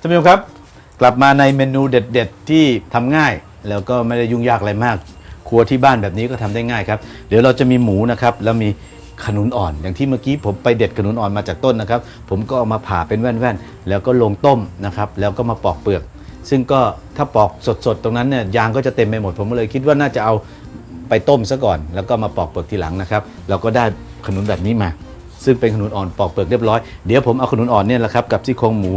ท่านผู้ชมครับ กลับมาในเมนูเด็ด ๆ ที่ทำง่าย แล้วก็ไม่ได้ยุ่งยากอะไรมาก ครัวที่บ้านแบบนี้ก็ทำได้ง่ายครับ เดี๋ยวเราจะมีหมูนะครับแล้วมีขนุนอ่อนอย่างที่เมื่อกี้ผมไปเด็ดขนุนอ่อนมาจากต้นนะครับ ผมก็เอามาผ่าเป็นแว่นๆ แล้วก็ลงต้มนะครับแล้วก็มาปอกเปลือก ซึ่งก็ถ้าปอกสดๆ ตรงนั้นเนี่ยยางก็จะเต็มไปหมดผมก็เลยคิดว่าน่าจะเอาไปต้มซะก่อน แล้วก็มาปอกเปลือกทีหลังนะครับเราก็ได้ขนุนแบบนี้มา ซึ่งเป็นขนุนอ่อนปอกเปลือกเรียบร้อยเดี๋ยวผมเอาขนุนอ่อนเนี่ยแหละครับกับซี่โครงหมู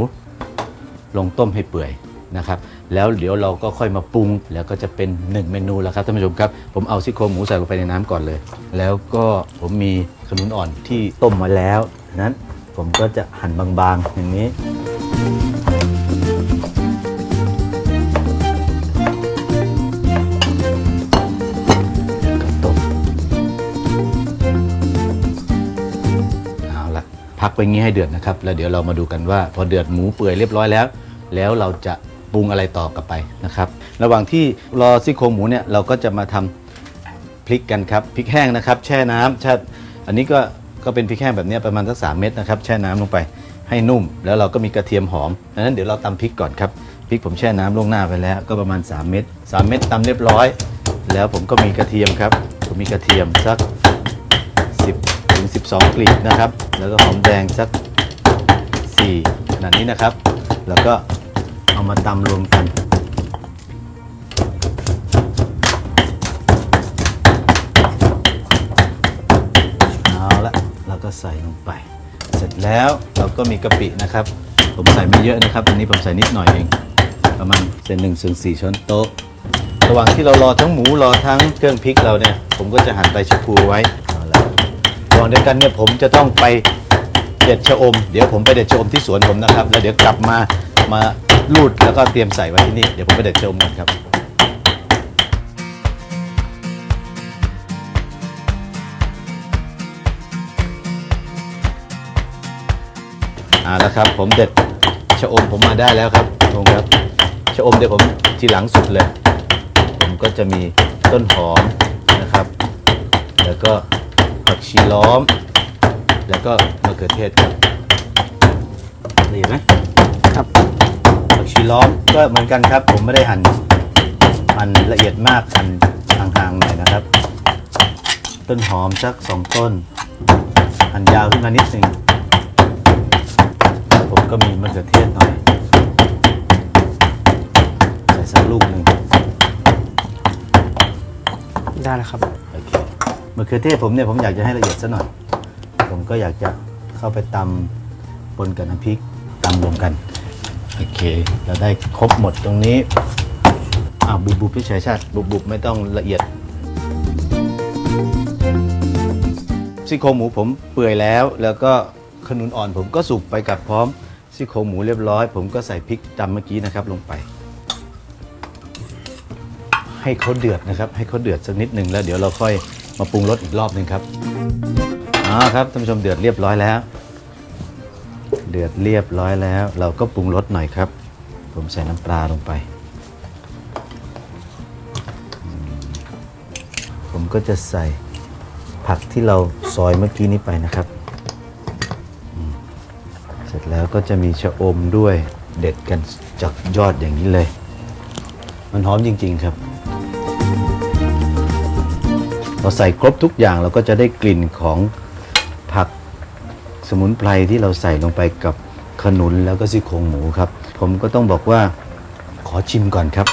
ลงต้มให้เปื่อยนะครับแล้วเดี๋ยวเราก็ค่อยมาปรุงแล้วก็จะเป็น 1 เมนูแล้วครับท่านผู้ชมครับ ผมเอาซี่โครงหมูใส่ลงไปในน้ำก่อนเลย แล้วก็ผมมีขนุนอ่อนที่ต้มมาแล้วนั้นผมก็จะหั่นบางๆอย่างนี้แล้วก็ต้ม พักไว้งี้ให้เดือดนะครับ แล้วเดี๋ยวเรามาดูกันว่า พอเดือดหมูเปื่อยเรียบร้อยแล้ว แล้วเราจะปรุงอะไรต่อกลับไปนะครับ ระหว่างที่รอซี่โครงหมูเนี่ยเราก็จะมาทำพริกกันครับพริกแห้งนะครับ แช่น้ำแช่อันนี้ก็ก็เป็นพริกแห้งแบบนี้ประมาณสักสามเม็ดนะครับแช่น้ำลงไปให้นุ่ม แล้วเราก็มีกระเทียมหอมดังนั้นเดี๋ยวเราตำพริกก่อนครับพริกผมแช่น้ำล่วงหน้าไปแล้ว ก็ประมาณ 3 เม็ด3เม็ดตำเรียบร้อย แล้วผมก็มีกระเทียมครับ ผมมีกระเทียมสัก ถึง 12 กลีบนะครับ แล้วก็หอมแดงสัก 4 ขนาดนี้นะครับ แล้วก็เอามาตำรวมกัน เอาละเราก็ใส่ลงไป เสร็จแล้วเราก็มีกะปินะครับ ผมใส่ไม่เยอะนะครับอันนี้ผมใส่นิดหน่อยเอง ประมาณเศษหนึ่งส่วนสี่ช้อนโต๊ะระหว่างที่เรารอทั้งหมูรอทั้งเครื่องพริกเราเนี่ย ผมก็จะหั่นใบชะพูไว้ ก่อนเดียวกันเนี่ยผมจะต้องไปเด็ดชะอม เดี๋ยวผมไปเด็ดชะอมที่สวนผมนะครับ แล้วเดี๋ยวกลับมามาลูดแล้วก็เตรียมใส่ไว้ที่นี่ เดี๋ยวผมไปเด็ดชะอมกันครับอ่าแล้วครับ ผมเด็ดชะอมผมมาได้แล้วครับทงครับชะอมเดี๋ยวผมทีหลังสุดเลย ผมก็จะมีต้นหอมนะครับ แล้วก็ ผักชีล้อม แล้วก็มะเขือเทศครับนี่เห็นไหมครับผักชีล้อมก็เหมือนกันครับ ผมไม่ได้หั่นหั่นละเอียดมากหั่นห่างๆหน่อยนะครับ ต้นหอมสักสองต้น หั่นยาวขึ้นมานิดหนึ่งผมก็มีมะเขือเทศหน่อยใส่สักลูกหนึ่งได้แล้วครับโอเคมะเขือเทศผมเนี่ยผมอยากจะให้ละเอียดซะหน่อย ผมก็อยากจะเข้าไปตำปนกับน้ำพริกตำรวมกันโอเคเราได้ครบหมดตรงนี้อ้าวบุบบุบพี่ชัยชาติบุบบุบไม่ต้องละเอียดซี่โครงหมูผมเปื่อยแล้ว แล้วก็ขนุนอ่อนผมก็สุกไปกับพร้อมซี่โครงหมูเรียบร้อย ผมก็ใส่พริกตำเมื่อกี้นะครับลงไปให้เขาเดือดนะครับ ให้เขาเดือดสักนิดหนึ่งแล้วเดี๋ยวเราค่อย มาปรุงรสอีกรอบหนึ่งครับอ๋อครับท่านผู้ชมเดือดเรียบร้อยแล้ว เดือดเรียบร้อยแล้ว เราก็ปรุงรสหน่อยครับ ผมใส่น้ำปลาลงไป ผมก็จะใส่ผักที่เราซอยเมื่อกี้นี้ไปนะครับ เสร็จแล้วก็จะมีชะอมด้วยเด็ดกันจากยอดอย่างนี้เลย มันหอมจริง ๆ ครับ เราใส่ครบทุกอย่างเราก็จะได้กลิ่นของผักสมุนไพรที่เราใส่ลงไปกับขนุนแล้วก็ซี่โครงหมูครับ ผมก็ต้องบอกว่าขอชิมก่อนครับ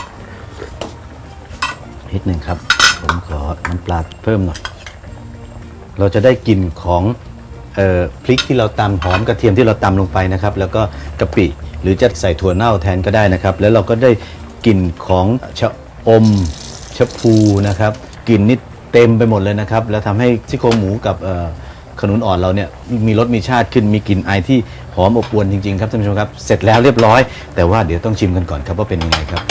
นิดหนึ่งครับ ผมขอน้ำปลาเพิ่มหน่อย เราจะได้กลิ่นของออพริกที่เราตำหอมกระเทียมที่เราตำลงไปนะครับ แล้วก็กะปิหรือจะใส่ถั่วเน่าแทนก็ได้นะครับ แล้วเราก็ได้กลิ่นของชะอมชะพูนะครับกลิ่นนี่ เต็มไปหมดเลยนะครับ แล้วทำให้ซี่โครงหมูกับขนุนอ่อนเราเนี่ยมีรสมีชาติขึ้นมีกลิ่นไอายที่หอมอบอวลจริงๆครับท่านผู้ชมครับเสร็จแล้วเรียบร้อย แต่ว่าเดี๋ยวต้องชิมกันก่อนครับว่าเป็นยังไงครับ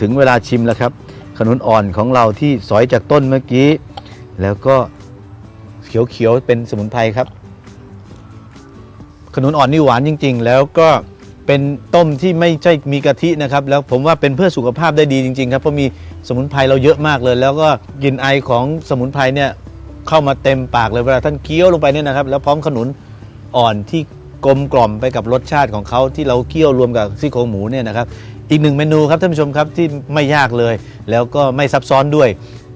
ถึงเวลาชิมแล้วครับ ขนุนอ่อนของเราที่สอยจากต้นเมื่อกี้ แล้วก็เขียวๆเป็นสมุนไพรครับ ขนุนอ่อนนี่หวานจริง ๆ แล้วก็เป็นต้มที่ไม่ใช่มีกะทินะครับ แล้วผมว่าเป็นเพื่อสุขภาพได้ดีจริง ๆ ครับเพราะมีสมุนไพรเราเยอะมากเลย แล้วก็กลิ่นไอของสมุนไพรเนี่ยเข้ามาเต็มปากเลยเวลาท่านเคี้ยวลงไปเนี่ยนะครับ แล้วพร้อมขนุนอ่อนที่กลมกล่อมไปกับรสชาติของเขาที่เราเคี่ยวรวมกับซี่โครงหมูเนี่ยนะครับ อีกหนึ่งเมนูครับท่านผู้ชมครับที่ไม่ยากเลย แล้วก็ไม่ซับซ้อนด้วย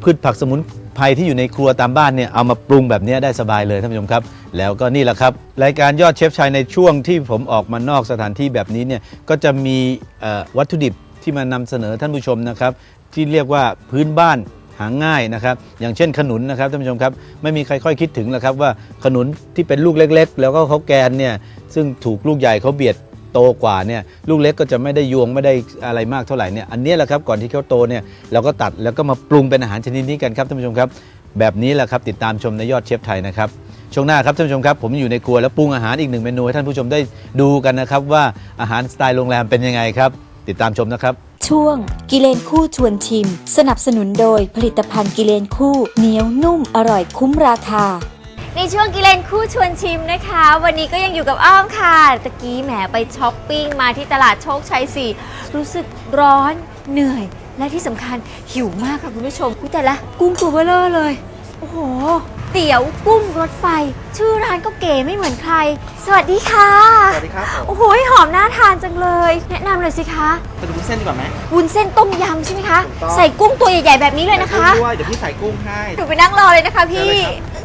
พืชผักสมุน ไพรที่อยู่ในครัวตามบ้านเนี่ยเอามาปรุงแบบนี้ได้สบายเลยท่านผู้ชมครับ แล้วก็นี่แหละครับ รายการยอดเชฟชายในช่วงที่ผมออกมานอกสถานที่แบบนี้เนี่ยก็จะมีวัตถุดิบที่มานำเสนอท่านผู้ชมนะครับ ที่เรียกว่าพื้นบ้านหาง่ายนะครับ อย่างเช่นขนุนนะครับท่านผู้ชมครับไม่มีใครค่อยคิดถึงหรอกครับว่าขนุนที่เป็นลูกเล็ก ๆ แล้วก็เขาแกนเนี่ยซึ่งถูกลูกใหญ่เขาเบียด โตกว่าเนี่ยลูกเล็กก็จะไม่ได้ยวงไม่ได้อะไรมากเท่าไหร่เนี่ยอันนี้แหละครับก่อนที่เขาโตเนี่ยเราก็ตัดแล้วก็มาปรุงเป็นอาหารชนิดนี้กันครับท่านผู้ชมครับ แบบนี้แหละครับติดตามชมในยอดเชฟไทยนะครับช่วงหน้าครับท่านผู้ชมครับ ผมอยู่ในครัวแล้วปรุงอาหารอีกหนึ่งเมนูให้ท่านผู้ชมได้ดูกันนะครับ ว่าอาหารสไตล์โรงแรมเป็นยังไงครับ ติดตามชมนะครับ ช่วง กิเลนคู่ชวนชิม สนับสนุนโดยผลิตภัณฑ์กิเลนคู่เหนียวนุ่มอร่อยคุ้มราคา ในช่วงกิเลนคู่ชวนชิมนะคะ วันนี้ก็ยังอยู่กับอ้อมค่ะตะกี้แหมไปช้อปปิ้งมาที่ตลาดโชคชัยสี่รู้สึกร้อนเหนื่อย และที่สำคัญหิวมากค่ะคุณผู้ชมอุ๊ยแต่ละกุ้งตัวเบลอเลย โอ้โห เตี๋ยวกุ้งรถไฟ ชื่อร้านก็เก๋ไม่เหมือนใคร สวัสดีค่ะ สวัสดีครับผมโอ้โหหอมน่าทานจังเลย แนะนำเลยสิคะเป็นวุ้นเส้นดีกว่าไหม วุ้นเส้นต้มยำใช่ไหมคะ ถูกต้อง ใส่กุ้งตัวใหญ่ๆแบบนี้เลยนะคะ ใส่กุ้งด้วยเดี๋ยวพี่ใส่กุ้งให้ หนูไปนั่งรอเลยนะคะพี่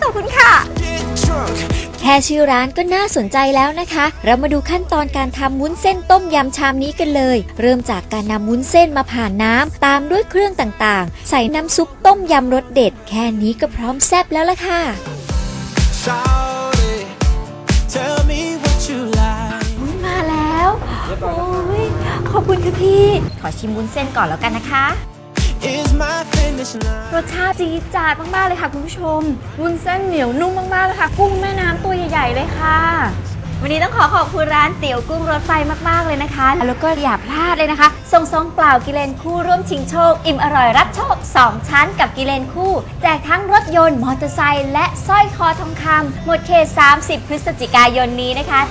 ขอบคุณค่ะ แค่ชื่อร้านก็น่าสนใจแล้วนะคะ เรามาดูขั้นตอนการทำวุ้นเส้นต้มยำชามนี้กันเลย เริ่มจากการนำวุ้นเส้นมาผ่านน้ำตามด้วยเครื่องต่างๆ ใส่น้ำซุปต้มยำรสเด็ด แค่นี้ก็พร้อมแซ่บแล้วล่ะค่ะมาแล้ว โอ้ยขอบคุณค่ะพี่ ขอชิมวุ้นเส้นก่อนแล้วกันนะคะ รสชาติจี๊ดจ๊าดมาก ๆ เลยค่ะคุณผู้ชม วุ้นเส้นเหนียวนุ่มมาก ๆ เลยค่ะ กุ้งแม่น้ำตัวใหญ่ ๆ เลยค่ะ วันนี้ต้องขอขอบคุณร้านเตี๋ยวกุ้งรถไฟมาก ๆ เลยนะคะ แล้วก็อย่าพลาดเลยนะคะ ส่งซองเปล่ากิเลนคู่ร่วมชิงโชค อิ่มอร่อยรับโชค 2 ชั้นกับกิเลนคู่ แจกทั้งรถยนต์มอเตอร์ไซค์และสร้อยคอทองคำหมดเขต30 พฤศจิกายนนี้นะคะ